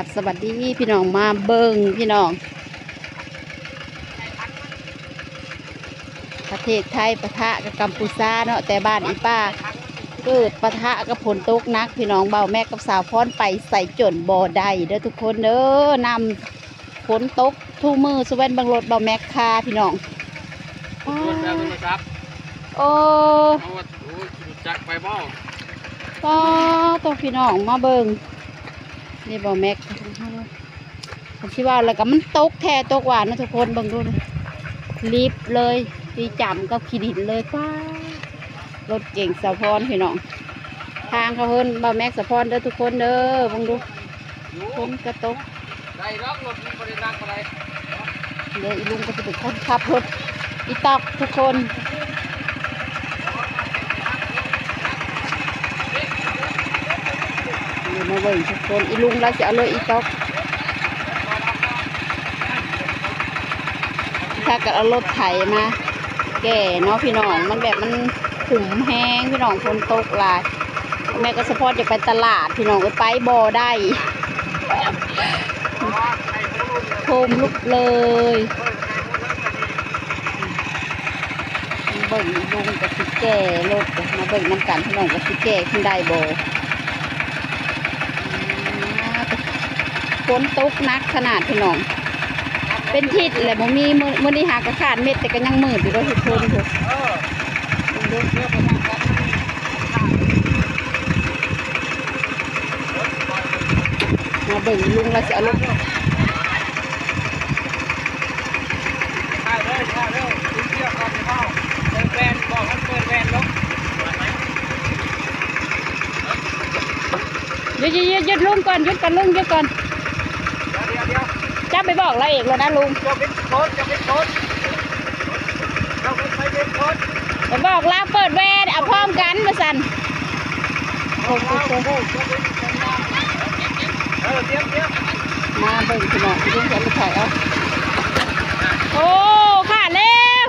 ครับสวัสดีพี่น้องมาเบิงพี่น้อง ประเทศไทยปะทะกับกัมพูชาเนาะแต่บ้านอีป้าเกิดปะทะกับผลตกหนัก พี่น้องเบาแม่กับสาวพรไปใส่จนบ่อใดเด้อทุกคนเด้อนำฝนตกทูมือสเวนบังรถเบาแม็กคาพี่น้องรถแล้วโทรศัพท์โอ้เอาว่าโอ้ยรู้จักไปบ่ก็ต้องพี่น้องมาเบิง นี่เบาแม็กผมคิดว่าแล้วก็มันตกแท้ตกหวานนะทุกคนเบิ่งดูนะรีบเลยตีจำกับขีดินเลยป้ารถเก่งสะพรพี่น้อง ทางเขาเพิ่นบ่าวแม็กสะพรเด้อทุกคนเด้อเบังดูอยู่คนกระตกได้ล็อกรถมันบ่ได้นักอะไรเดี๋ยวอีลุงก็จะเป็นคนขับรถอีตอกทุกคนเดี๋ยว มาเบิ่งทุกคนอีลุงแล้วจะเอาเลยอีตอกถ้าเกิดเอารถไถมา แก่เนาะพี่น้องมันแบบมันขุ่มแห้งพี่น้องฝนตกหลายแม่ก็สะพอจะไปตลาดพี่น้องก็ไปบ่อได้โคมลุกเลยเบิ่งลุงกับสิแก่รถมาเบิ่งน้ำกันพี่น้องกับสิแก่ขึ้นได้บ่ ฝนตกนักขนาดพี่น้อง เป็นทิศแหละบ่มีมื้อมือนี้หากระขาดเม็ดแต่ก็ยังมืดอยู่เด้วยทุกคนทุกเออเบิ่งเด้อเรื่องประมาณนั้นมาเบิ่งลุงแล้วสิเอารถถ่ายเลยถ่ายเลยคุณเที่ยวก่อนข้าเปิดแวนบอกให้เปิดแวนลงหยุดหยุดหยุดหยุดลุงก่อนหยุดก่อนลุงหยุดก่อนเดี๋ยวเดี๋ยว จับไปบอกเราเองแล้วนะลุงจะเป็นโค้ดจะเป็นโค้ดเราเป็นไปเป็นโค้ดไปบอกลาเปิดแวนเอาพร้อมกันมาสั่นโอ้โหโอ้โหจะเป็นสัญญาณเออเตรียมเตรียมมาเบิ่งพี่น้องพี่ลุงจะไปถ่ายเอาโอ้ขาดแล้ว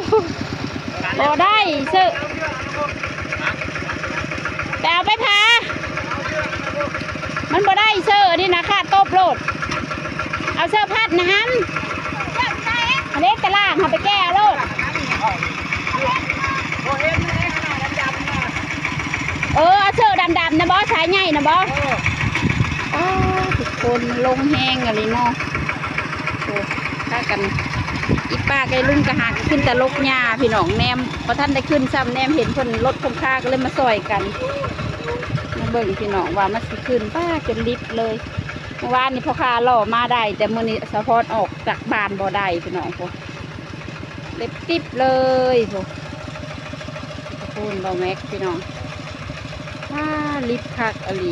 บอได้ซื้อแต่เอาไปพามันบ่ได้เสื้อนี่นะขาดโต๊บโลด เอาเสื้อพัดนะฮันอันนี้ตะล่างเอาไปแก้โลดเออเอาเสื้อดำๆนะบอสายใหญ่นะบอสอออ้าวทุกคนลงแห้งอะไรเนาะถ้ากันอีป้าไกลุงกระหากขึ้นแต่ลกหญ้าพี่น้องแนมพอท่านได้ขึ้นซ้ำแนมเห็นคนรถคงค่าก็เลยมาซอยกันมาเบิ่งพี่น้องว่ามันสิขึ้นป้าจนลิฟเลย เมื่อวานนี้พ่อค้าล่อมาได้ แต่มื้อนี้สะพอนออกจากบ้านบ่ได้พี่น้องพวกเล็บติบเลยพวกขอบคุณบ่แม็กพี่น้องว้าลิฟต์คักอหลี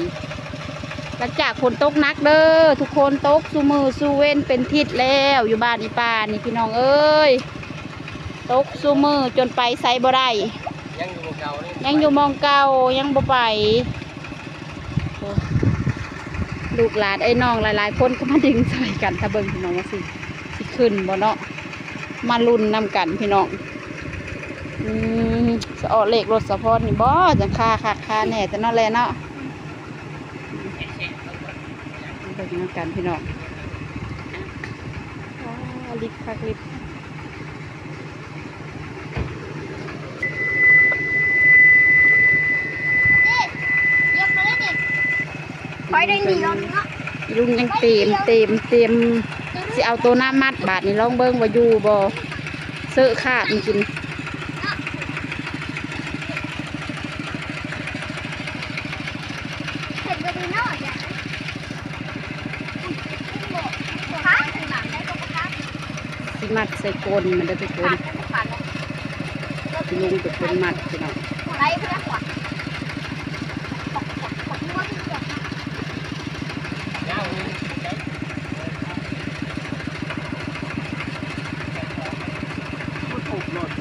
หลังจากฝนตกหนักเด้อทุกคนตกสูมือสูเว้นเป็นทิศแล้วอยู่บ้านอีป่านี่พี่น้องเอ้ยตกสูมือจนไปไซบ่ได้ยังอยู่เก่านี่ยังอยู่หมองเก่ายังบ่ไปโอ้ ลูกหลานไอ้น้องหลายๆ คนก็มาดึงใส่กันถ้าเบิงพี่น้องว่าสิสิขึ้นบ่เนาะมาลุ้นนำกันพี่น้องอืมสะออเลขรถสะพอนนี่บ่จังค่าค่าค่าแน่แต่นาะแลเนาะเบิ่งน้ำกันพี่น้องลิฟต์คักลิฟ อยได้หนีรถเนาะลุงยังเต็มเต็มเต็มสิเอาตัวหน้ามัดบาทนี่ลองเบิ่งว่าอยู่บ่เสื้อขาดจริงเห็นไปดีเนาะจ้ะขาถึงหลังได้ก็ขาๆสิมัดใส่กลมันเด้อทุกคนขาขาเนาะลุงเป็นคนมัดพี่น้องไรเพื่อนหัวของมัวที่เกียจ ยังถูกรถ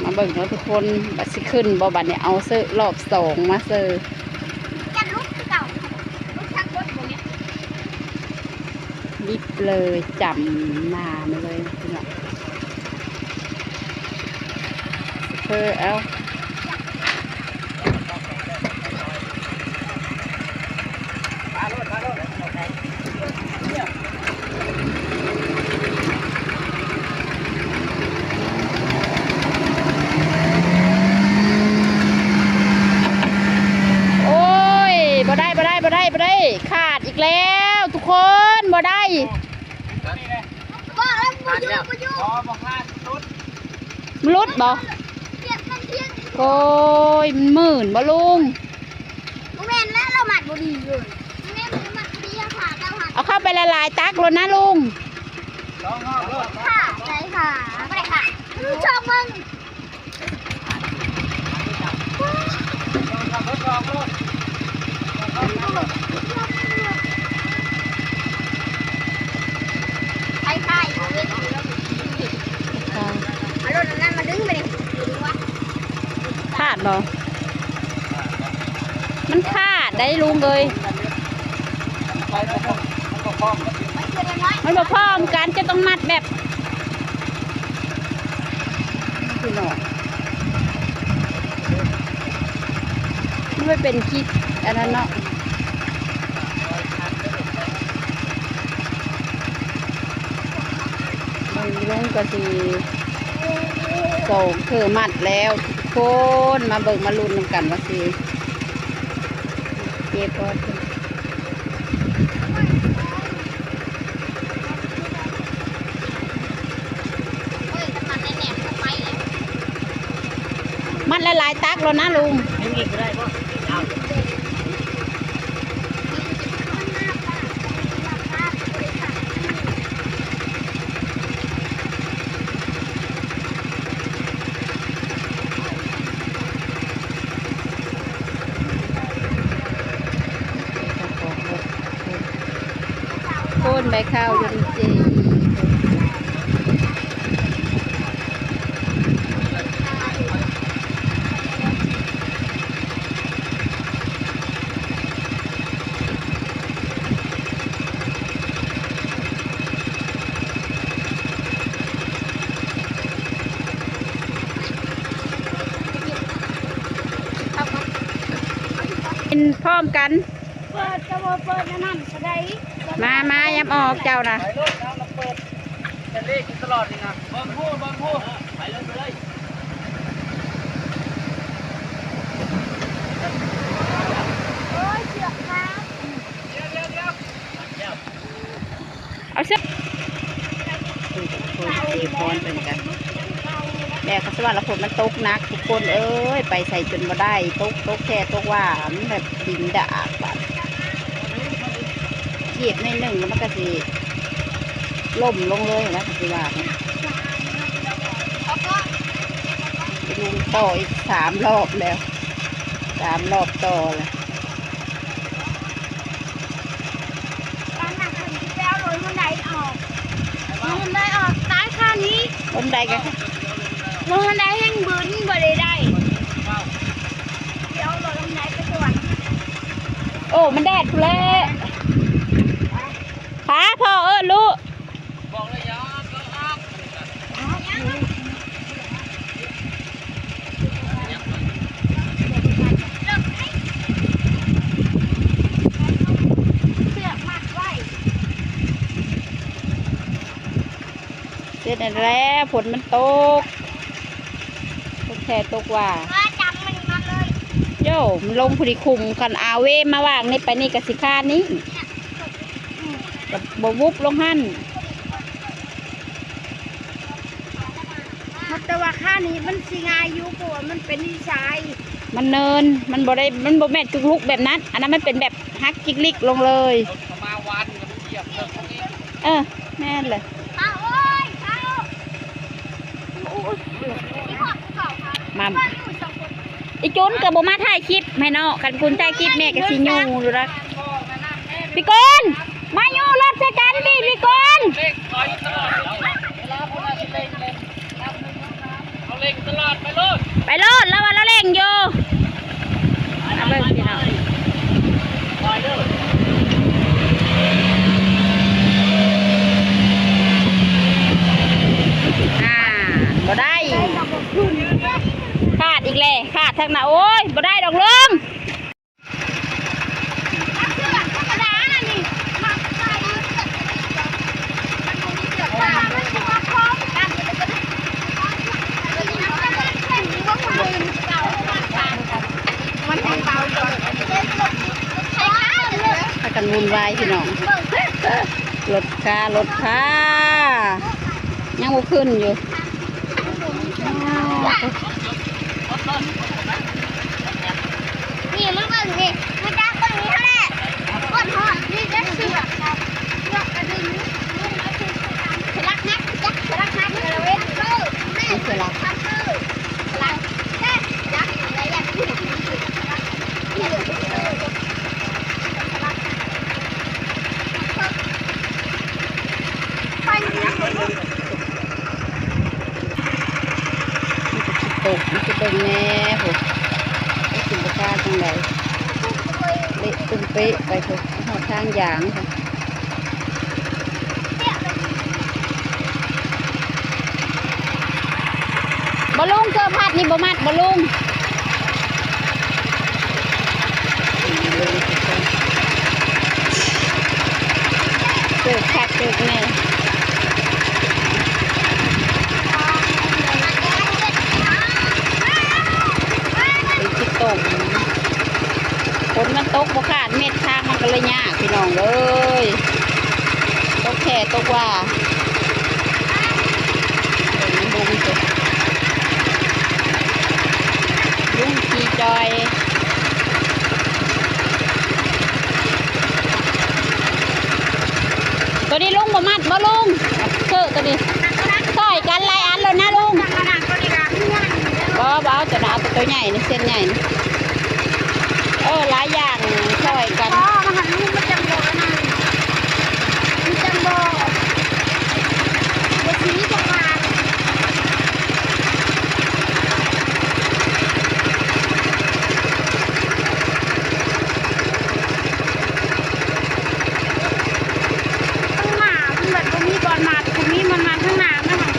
มา เบิ่งเนาะทุกคนบัดสิขึ้นบ่บัดเนี่ยเอาเซอร์รอบสองมาเซอร์จะลุกเก่าลุกทางบนตรงนี้ยริบเลยจำนามาเลยพี่น้องเออเอามาโลดมาโลดเนี่ย โอ้ยบ่ได้บ่ได้บ่ได้บ่ได้ ขาดอีกแล้วทุกคนบ่ได้ นี่เลย บอกแล้วกูอยู่กูอยู่ พอบอกพลาดสุด มันรุด บ่เทียบมันเทียบโอ้ยมันหมื่นบ่ลุงกูเห็นแล้วเราหมัดบุดีเลยแม่มันหมัดบุดีอะค่ะเจ้าค่ะเอาเข้าไปละลายตักรถนะลุง สองห้องโลด ค่ะใช่ค่ะไม่ได้ค่ะลูกชอบมึง ขับรถสองโลด ใช่ใช่เอาเว้ยเอารถนั้นมาดึงไปดิดึงวะ ขาดบ่มันขาดได้ลุงเลย ไปแล้วก็มันก็คล้องกัน มันเกินน้อย มันบ่พร้อมกันจะต้องมัดแบบพี่น้องมันไม่เป็นคิดอันนั้นเนาะมันลุงก็สิส่งเธอมัดแล้วทุกคนมาเบิ่งมาลุ้นนกันว่าสิเจ็บพอสิ เฮ้ยมันแน่ๆทำไมเลย มั ดละลายตักแล้วนะลุงคนใบข้าวจนเจกินพร้อ มกัน เปิดกระโบเปิดนั่นก็ได้มามายับออกเจ้านะไปรถแล้วเราเปิดจะเลขตลอดนี่นะบางพูดบางพูดไปเลยไปเลยโอ้ยเชือกครับเดี๋ยวเดี๋ยวเดี๋ยวเดี๋ยวเอาเสื้อ สี่คนเป็นกันแม่เขาสว่าละคนมันตกนัก ทุกคนเอ้ยไปใส่จนมาได้ตกตกแค่ตกว่ามันแบบดินดาแบบเหยียบในหนึ่งแล้วมันก็สิล่มลงเลยนะสิว่าเนี่ยแล้วก็ไปดูต่ออีกสามรอบแล้วสามรอบต่อเลยการหนักถึงที่แล้วลงบันไดออกมันไดออกซ้ายข้านี้ต้นใดกัน ลงบันไดแห้งบืนบ่ได้ได้ เดี๋ยวลงบันไดไปสวรรค์โอ้ มันแดดทุเละป้าพ่อเออลูกบอกเลยยอมก็ออกเสือกมัดไว้เสร็จแล้วฝนมันตก ตกแค่ตกว่าว่าจำมันมาเลยโย่มันลงพอดีคุมกันอาเวมาว่างนี่ไปนี่กับสิคานี้กับบวุบลงหันมันแต่ว่าข้านี้มันสิงายอยู่ปวมันเป็นนิสัยมันเนิน มันบ่ได้ มันบ่แม่นจุกลุกแบบนั้น อันนั้นมันเป็นแบบฮักจิกลิกลงเลยรถเขามาวันกับเหยียบเติมตรงนี้เออ แม่นเลย ข้าโอ้ยข้าที่หอดเก่าค่ะ มาอีจุนกับบมาถ่ายคลิปแม่เนาะกันคุณถ่ายคลิปแม่ก็สิยูอยู่ละพี่กนมาอยู่รถใช้กันดิพี่กนเล่งคอยตลดเวลาวกเราเล่งเล่งเอาเล่งอดไปลูกไปรถแล้ววันละเร่งอยู่เอาเบิ่งพี่น้อง คอยเด้อ อ่าบ่ได้ ขาดอีกเลยขา ดทางหน้าโอ้ยบ่ได้ดอกลุงเสื้อธรรมดากันบ่มีเสื้อผ้ามันสิว่าคอมกันจะได้แล้วนี่นะมันแข็งนี่ว่ามันเก่ามันต่างกันมันแข็งเบาอยู่เป็นรถใช้ขาเลยถ้ากันวุ่นวายพี่น้องรถคารถคายังบ่ขึ้นอยู่ นี่มันเบิ่งนี่มันจักเบิ่งนี่เท่าแหละกดหอดนี่จะเสือกครับเสือกกระดึงนี่มันเอาคือสลักนักจักสลักนักเลยเว้ยเออแม่สลักทำคือสลักแม่จักอะไรอย่างนี้นี่เออสลักไปเนี่ย ตกมันจะเป็นแน่ผมไม่กินราคาจังไรเละตุ้มเป๊ะไปผมหอดทางยางบอลลุงเสื้อพัดนี่บ่มัดบอลลุงเกิดคักเกิดแน่เป็นที่ตกฝนมันตกบ่ขาดเม็ดทางมัน ก็เลยยากพี่น้องเอ้ยตกแค่ตกว่าลุงจะลุงขี่จอยตัวนี้ลุงบ่มัดบ่ลุงเจอตัวนี้ต่อยกันหลายอันแล้วนะลุงขนาบ่บ่เอาจะเอาตัวใหญ่นี่เส้นใหญ่นี่เออหลายอย่างช่วยกัน อ๋อมาหันลูกมาจังโบนะมันจังโบเด็กสีจังหวะข้างหน้ามันแบบบ่มีบอลมาแต่มีมันมาข้างหน้ามันหัน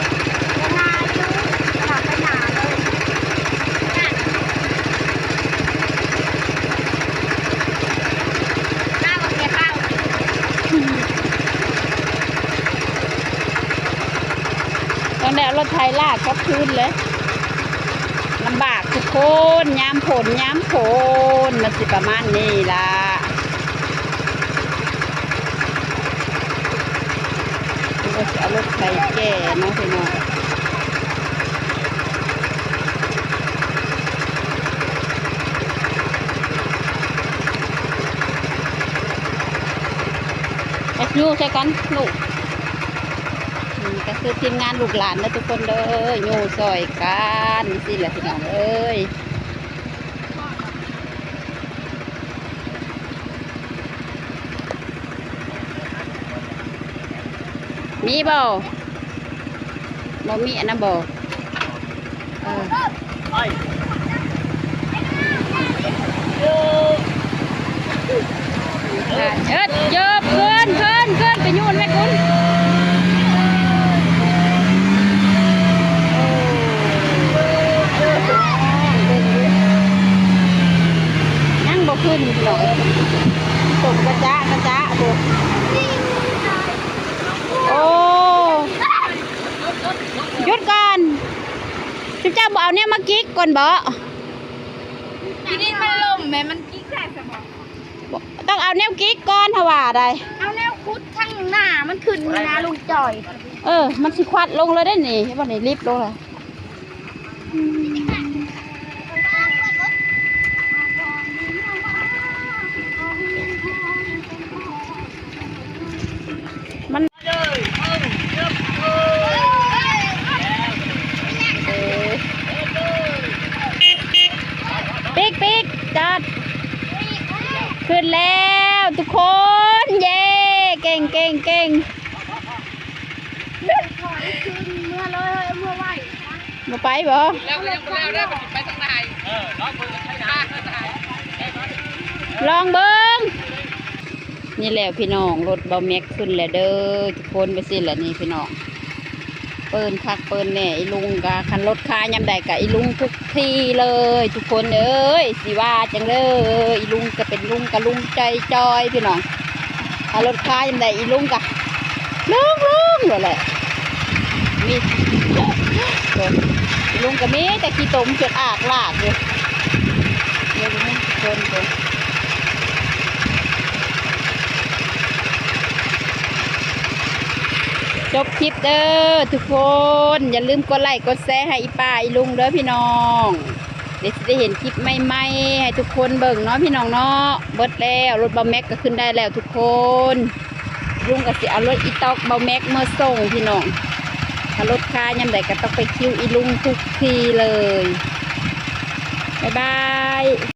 ข้างหน้าอยู่หลับไปหนาเลยน่ะข้าวแกข้าว ตอนนี้รถไทยลากกลับคืน เลยลำบากทุกคนยามฝนยามฝนมันสิประมาณนี้ล่ะก็จะเอารถไทยแก่เนาะพี่น้องอยู่ใช่กันลูก คือทีมงานลูกหลานนะทุกคนเด้ออยู่ซอยกันสิแหละพี่น้องเอ้ยมีบ่บ่มีอันนั้นบ่เออไปค่ะเอิดเยบเกินเกินเกินไปยุ่นไหมคุณยังบ่ ขึ้นหรอกตกกระจ้ากระจ้าบุโอ้หยุดก่อนจุ๊เจ้าบ่เอาเนี่ยมากิ๊กก่อนบ่ทีนี้มันลมแม่มันกิ๊กแค่สมองบ่ต้องเอาแนวกิ๊กก่อนถ้าว่าได้เอาแนวคุดข้างหน้ามันขึ้นมีนะลุงจ่อย เออ มันสิควัดลงเลยได้นี่วันนี้รีบลงเลยมัน เลยเอ้าเย็บเออ เออปิ๊กปิ๊กจอดขึ้นแล้วทุกค มาไปบ่ แล้วก็ยังบ่แล้วได้มันสิไปทางไหนเออน้องเพิ่นใช้ทางทางไหนได้บ่ ลองเบิ้งนี่แหละพี่น้องรถเบาแม็กขึ้นแล้วเด้อทุกคนไปสิแหละนี่พี่น้องเปิ้นคักเปิ้นแน่ไอ้ลุงกะคันรถค้ายำใดกะไอ้ลุงทุกที่เลย ทุกคนเอ้ยสิว่าจังเลยไอ้ลุงก็เป็นลุงกะลุงใจจอยพี่น้องถ้ารถค้ายำใดไอ้ลุงกะลุงลุงเลยแหละมีเดี๋ยวไอ้ลุงก็มีแต่ขี้ตมจดอากลากอยู่เดี๋ยวนี้ทุกคนเดี๋ยว จ บคลิปเด้อทุกคน อย่าลืมกดไลค์กดแชร์ให้อีป้าอีลุงเด้อพี่น้อง เดี๋ยวสิได้เห็นคลิปใหม่ๆให้ทุกคนเบิ่งเนาะพี่น้องเนาะเบิดแล้วรถเบาแม็กก็ขึ้นได้แล้วทุกคนลุงก็สิเอารถอีตอกเบาแม็กมาส่งพี่น้องถ้ารถค้ายำใดก็ต้องไปคิวอีลุงทุกทีเลยบ๊ายบาย